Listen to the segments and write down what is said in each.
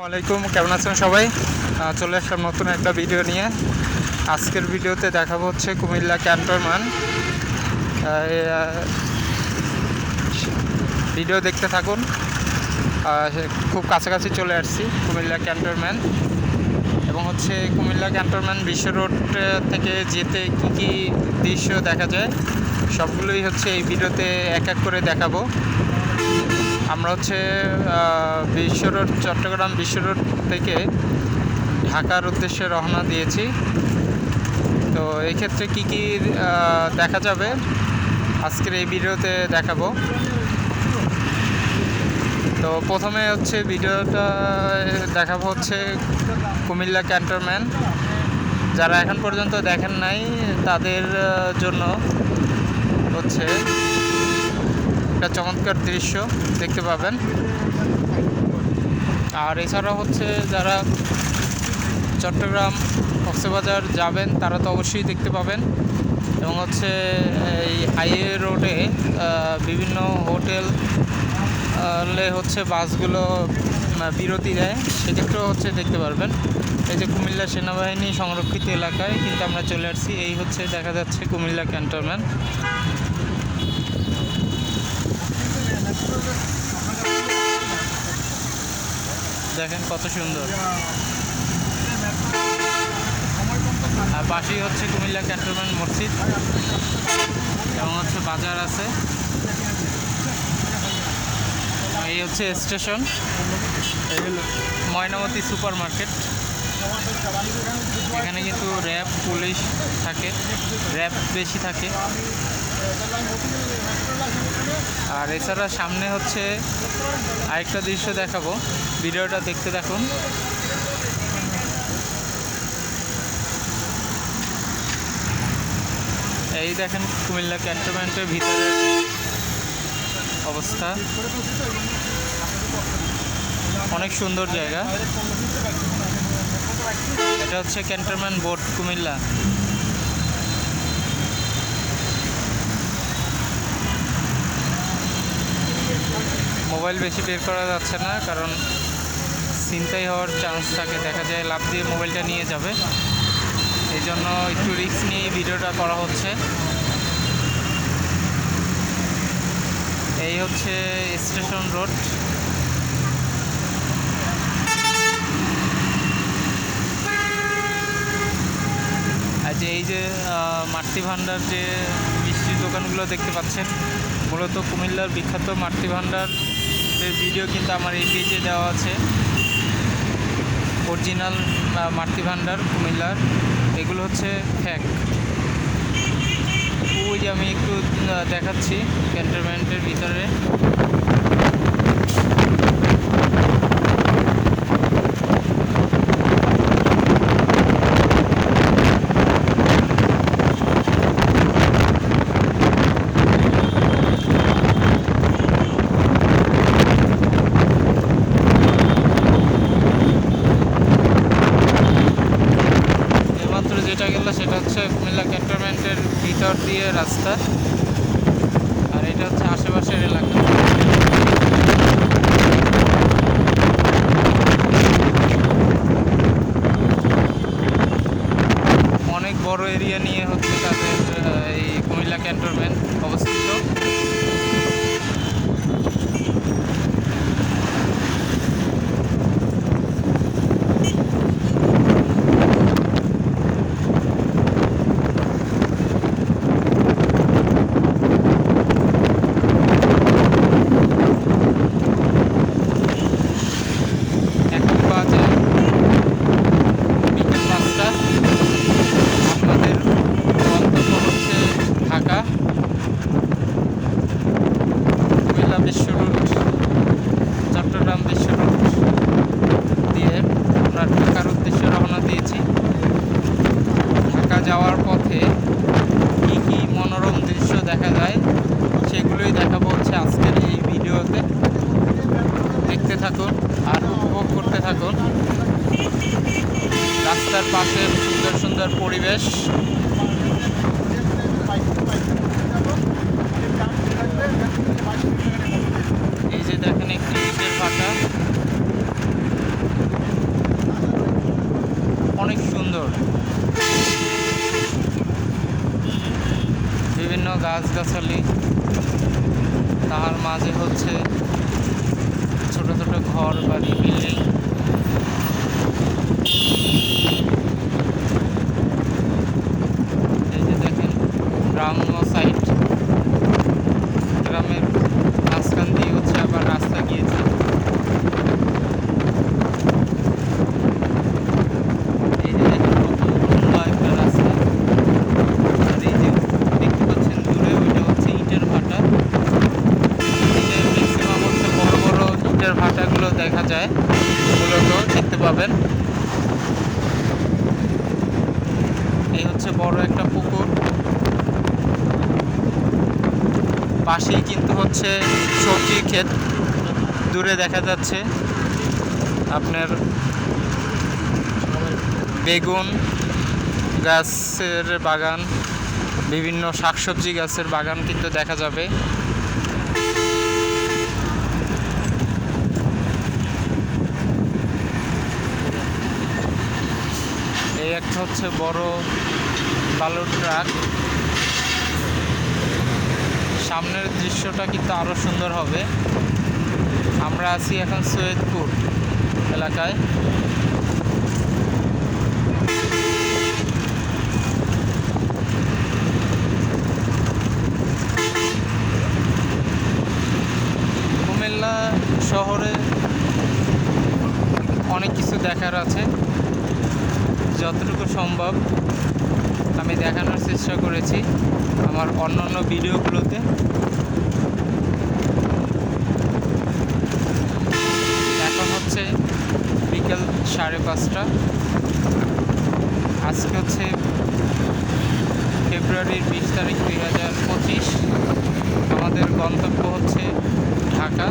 ওয়ালাইকুম কেমন আছেন সবাই? চলে আসলাম নতুন একটা ভিডিও নিয়ে। আজকের ভিডিওতে দেখাবো হচ্ছে কুমিল্লা ক্যান্টনমান ভিডিও দেখতে থাকুন। খুব কাছাকাছি চলে আসছি কুমিল্লা ক্যান্টনম্যান এবং হচ্ছে কুমিল্লা ক্যান্টনম্যান বিশ্ব রোড থেকে যেতে কি কি দৃশ্য দেখা যায়, সবগুলোই হচ্ছে এই ভিডিওতে এক এক করে দেখাবো। আমরা হচ্ছে বিশ্ব রোড, চট্টগ্রাম বিশ্ব রোড থেকে ঢাকার উদ্দেশ্যে রওনা দিয়েছি। তো এই ক্ষেত্রে কী কী দেখা যাবে, আজকের এই ভিডিওতে দেখাবো। তো প্রথমে হচ্ছে ভিডিওটা দেখাবো হচ্ছে কুমিল্লা ক্যান্টনম্যান যারা এখন পর্যন্ত দেখেন নাই, তাদের জন্য হচ্ছে একটা চমৎকার দৃশ্য, দেখতে পাবেন। আর এছাড়াও হচ্ছে যারা চট্টগ্রাম কক্সবাজার যাবেন, তারা তো অবশ্যই দেখতে পাবেন। এবং হচ্ছে এই হাইওয়ে রোডে বিভিন্ন হোটেল হচ্ছে বাসগুলো বিরতি দেয়। সেক্ষেত্রেও হচ্ছে দেখতে পারবেন। এই যে কুমিল্লা সেনাবাহিনী সংরক্ষিত এলাকায়, কিন্তু আমরা চলে আসছি। এই হচ্ছে দেখা যাচ্ছে কুমিল্লা ক্যান্টনমেন্ট। দেখেন কত সুন্দর। আর পাশেই হচ্ছে কুমিল্লা ক্যান্টনমেন্ট মসজিদ। এবং হচ্ছে বাজার আছে? এই হচ্ছে স্টেশন। ময়নামতি সুপার মার্কেট এখানে কিন্তু র্যাব, পুলিশ থাকে। র্যাব বেশি থাকে। আর এছাড়া সামনে হচ্ছে আরেকটা দৃশ্য দেখাবো। ভিডিওটা দেখতে দেখুন এই দেখেন কুমিল্লা ক্যান্টনমেন্টের ভিতরে অবস্থা। অনেক সুন্দর জায়গা। এটা হচ্ছে ক্যান্টনমেন্ট বোর্ড কুমিল্লা। মোবাইল বেশি বের করা যাচ্ছে না কারণ ছিনতাই হওয়ার চান্স থাকে। দেখা যায় লাভ দিয়ে মোবাইলটা নিয়ে যাবে। এই জন্য একটু রিস্ক নিয়ে ভিডিওটা করা হচ্ছে। এই হচ্ছে স্টেশন রোড আর যে এই যে আহ, মাতৃ ভাণ্ডার যে মিষ্টির দোকানগুলো দেখতে পাচ্ছেন মূলত কুমিল্লার বিখ্যাত মাতৃ ভাণ্ডার ভিডিও কিন্তু আমার এই পেজে দেওয়া আছে। অরিজিনাল মাতৃ ভান্ডার, কুমিল্লার। এগুলো হচ্ছে ফ্যাক ওই যে আমি একটু দেখাচ্ছি ক্যান্টনমেন্টের ভিতরে। fish. এই যে দেখেন একটি অনেক সুন্দর বিভিন্ন গাছগাছালি তাহার মাঝে হচ্ছে ছোট ছোট ঘর, বাড়ি। যায়, মূলত দেখতে পাবেন। এই হচ্ছে বড় একটা পুকুর। পাশেই কিন্তু হচ্ছে সবজির ক্ষেত। দূরে দেখা যাচ্ছে আপনার বেগুন গাছের বাগান, বিভিন্ন শাকসবজি গাছের বাগান কিন্তু দেখা যাবে। একটা হচ্ছে বড় বালুর ট্রাক। সামনের দৃশ্যটা কিন্তু আরও সুন্দর হবে। আমরা আছি এখন সৈয়দপুর এলাকায়। কুমিল্লা শহরে অনেক কিছু দেখার আছে। যতটুকু সম্ভব আমি দেখানোর চেষ্টা করেছি আমার অন্যান্য ভিডিওগুলোতে। এখন হচ্ছে বিকেল সাড়ে পাঁচটা। আজকে হচ্ছে ফেব্রুয়ারির বিশ তারিখ দুই হাজার পঁচিশ। আমাদের গন্তব্য হচ্ছে ঢাকা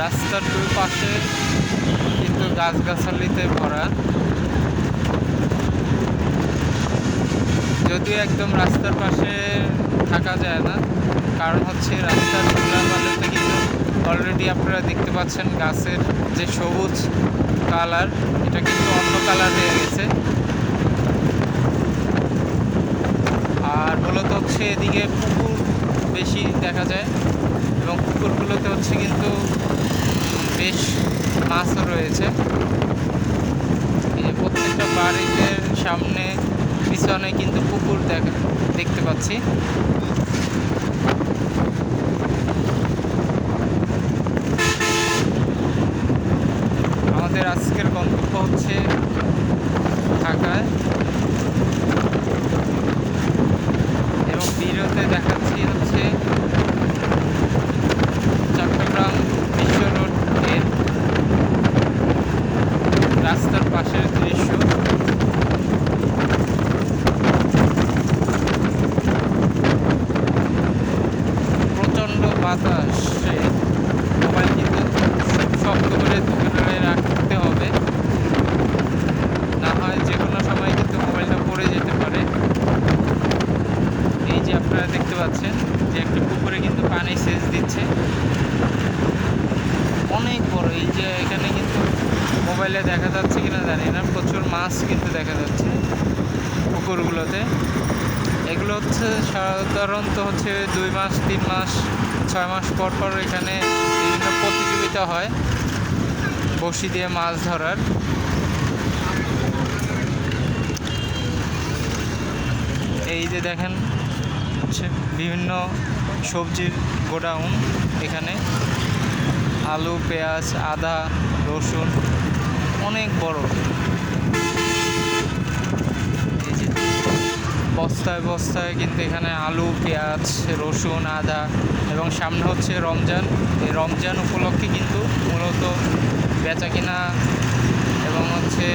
রাস্তার দুই পাশে কিন্তু গাছগাছালিতে ভরা। যদিও একদম রাস্তার পাশে থাকা যায় না, কারণ হচ্ছে রাস্তার ধুলাবালিতে কিন্তু অলরেডি আপনারা দেখতে পাচ্ছেন গাছের যে সবুজ কালার, এটা কিন্তু অন্য কালার হয়ে গেছে। আর মূলত হচ্ছে এদিকে পুকুর বেশি দেখা যায় এবং পুকুরগুলোতে হচ্ছে কিন্তু বেশ মাছও রয়েছে। এই যে প্রত্যেকটা বাড়িতে সামনে, পিছনে কিন্তু পুকুর দেখা, দেখতে পাচ্ছি। আমাদের আজকের গন্তব্য হচ্ছে ঢাকায় এবং ভিডিওতে দেখাচ্ছি হচ্ছে চট্টগ্রাম বিশ্ব রোডের রাস্তার পাশের দৃশ্য প্রচণ্ড বাতাসে মোবাইল কিন্তু শক্ত করে ধরে রাখতে হবে না হয় যে কোনো সময় কিন্তু মোবাইলটা পড়ে যেতে পারে এই যে আপনারা দেখতে পাচ্ছেন যে একটি পুকুরে কিন্তু পানি সেচ দিচ্ছে অনেক বড় এই যে এখানে কিন্তু মোবাইলে দেখা যাচ্ছে কিনা জানি না কিন্তু দেখা যাচ্ছে পুকুরগুলোতে। এগুলো হচ্ছে সাধারণত হচ্ছে দুই মাস, তিন মাস, ছয় মাস পর পর এখানে বিভিন্ন প্রতিযোগিতা হয় বড়শি দিয়ে মাছ ধরার। এই যে দেখেন হচ্ছে বিভিন্ন সবজির গোডাউন এখানে। আলু, পেঁয়াজ, আদা, রসুন, অনেক বড় এই যে বস্তায় বস্তায় কিন্তু এখানে আলু, পেঁয়াজ, রসুন, আদা এবং সামনে হচ্ছে রমজান। এই রমজান উপলক্ষে কিন্তু মূলত বেচা কিনা এবং হচ্ছে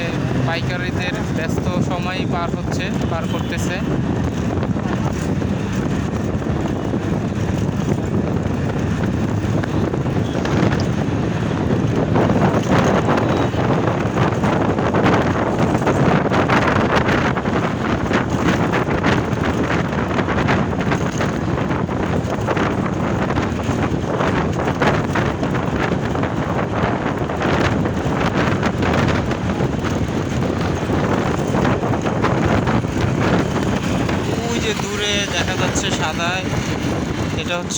পাইকারিদের ব্যস্ত সময় পার হচ্ছে, পার করতেছে।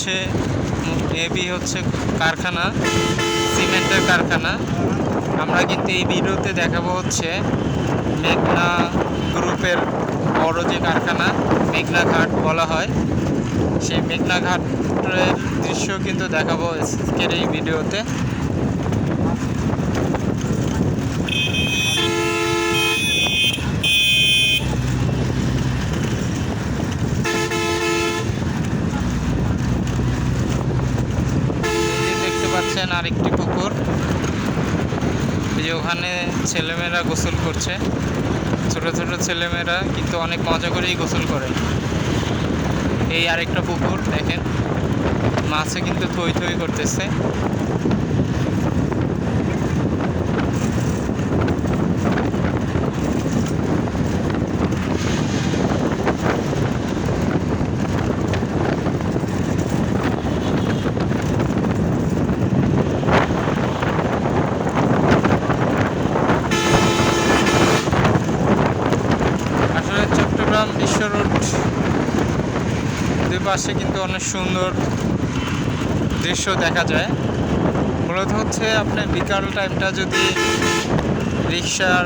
এটা এ বি হচ্ছে কারখানা, সিমেন্টের কারখানা। আমরা কিন্তু এই ভিডিওতে দেখাবো হচ্ছে মেঘনা গ্রুপের বড় যে কারখানা, মেঘনা ঘাট বলা হয়। সেই মেঘনা ঘাটের দৃশ্য কিন্তু দেখাবো আজকের এই ভিডিওতে এই যে দেখতে পাচ্ছেন আরেকটি পুকুর এই যে ওখানে ছেলেমেয়েরা গোসল করছে। ছোট ছোট ছেলেমেয়েরা কিন্তু অনেক মজা করেই গোসল করে। এই আরেকটা পুকুর, দেখেন। মাছে কিন্তু থই থই করতেছে আসলে চট্টগ্রাম রোড দুই পাশে কিন্তু অনেক সুন্দর দৃশ্য দেখা যায়। মূলত হচ্ছে আপনি বিকাল টাইমটা যদি রিক্সার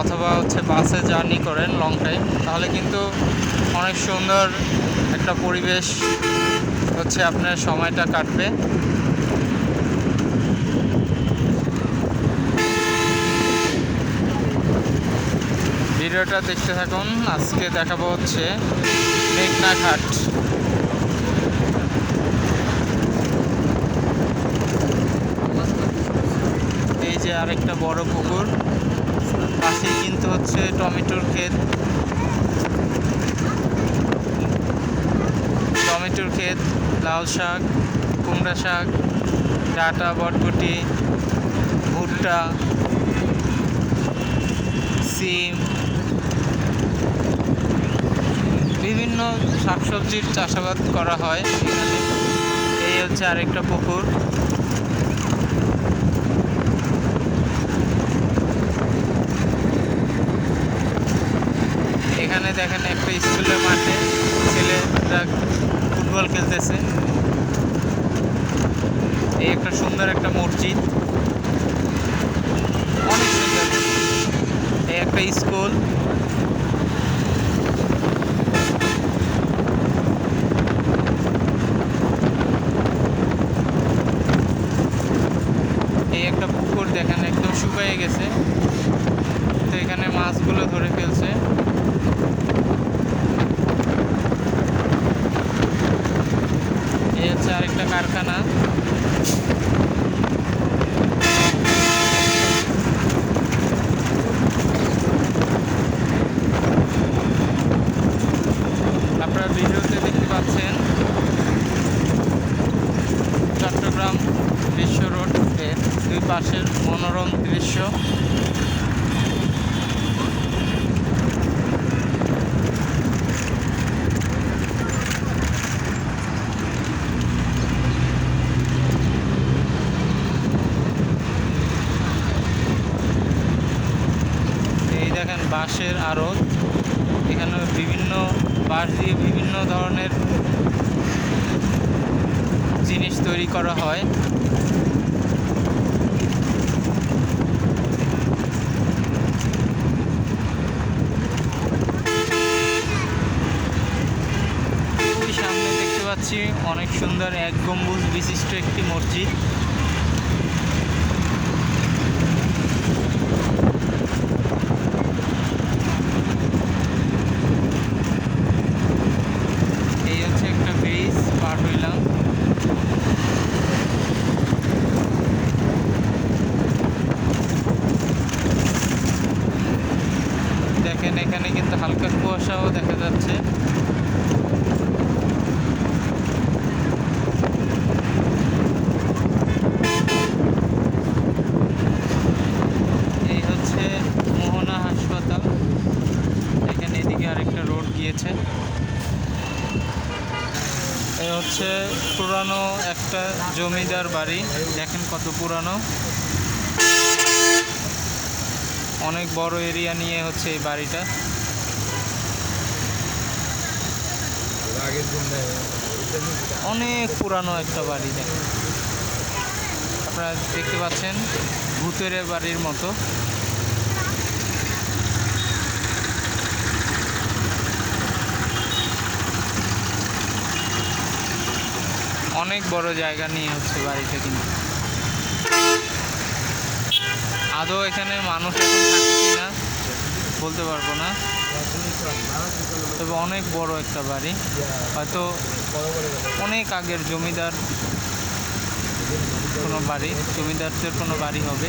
অথবা হচ্ছে বাসে জার্নি করেন লং টাইম তাহলে কিন্তু অনেক সুন্দর একটা পরিবেশ হচ্ছে আপনার সময়টা কাটবে। ভিডিওটা দেখতে থাকুন। আজকে দেখাবো হচ্ছে মেঘনা ঘাট এই যে আরেকটা বড় পুকুর। পাশেই কিন্তু হচ্ছে টমেটোর ক্ষেত। টমেটোর ক্ষেত লাল শাক, কুমড়া শাক, ডাটা বটবটি ভুট্টা সিম বিভিন্ন শাকসবজির চাষাবাদ করা হয় এখানে। এই হচ্ছে আরেকটা পুকুর। এখানে দেখেন একটা স্কুলের মাঠে ছেলেরা ফুটবল খেলতেছে। এই একটা সুন্দর একটা মসজিদ। অনেক সুন্দর। এই একটা স্কুল এই একটা পুকুর দেখেন একদম শুকিয়ে গেছে তো এখানে মাছগুলো ধরে ফেলছে এই হচ্ছে আরেকটা কারখানা আপনারা ভিডিওতে দেখতে পাচ্ছেন চট্টগ্রাম বিশ্ব রোডের দুই পাশের মনোরম দৃশ্য এই দেখেন বাঁশের আড়ত। এখানে বিভিন্ন বাঁশ দিয়ে বিভিন্ন ধরনের জিনিস তৈরি করা হয়। সামনে দেখতে পাচ্ছি অনেক সুন্দর এক গম্বুজ বিশিষ্ট একটি মসজিদ এই হচ্ছে একটা ব্রিজ পার হইলাম দেখেন এখানে কিন্তু হালকা কুয়াশাও দেখা যাচ্ছে এই হচ্ছে মোহনা হাসপাতাল এখানে এদিকে আরেকটা রোড গিয়েছে এই হচ্ছে পুরানো একটা জমিদার বাড়ি। দেখেন কত পুরানো। অনেক বড় এরিয়া নিয়ে হচ্ছে এই বাড়িটা। অনেক পুরানো একটা বাড়ি, দেখেন। আপনারা দেখতে পাচ্ছেন ভূতের বাড়ির মতো। অনেক বড় জায়গা নিয়ে হচ্ছে বাড়িটা কিন্তু। আদৌ এখানে মানুষ এখন থাকে না বলতে পারব না। তবে অনেক বড় একটা বাড়ি। হয়তো অনেক আগের জমিদার কোনো বাড়ি, জমিদারদের কোনো বাড়ি হবে।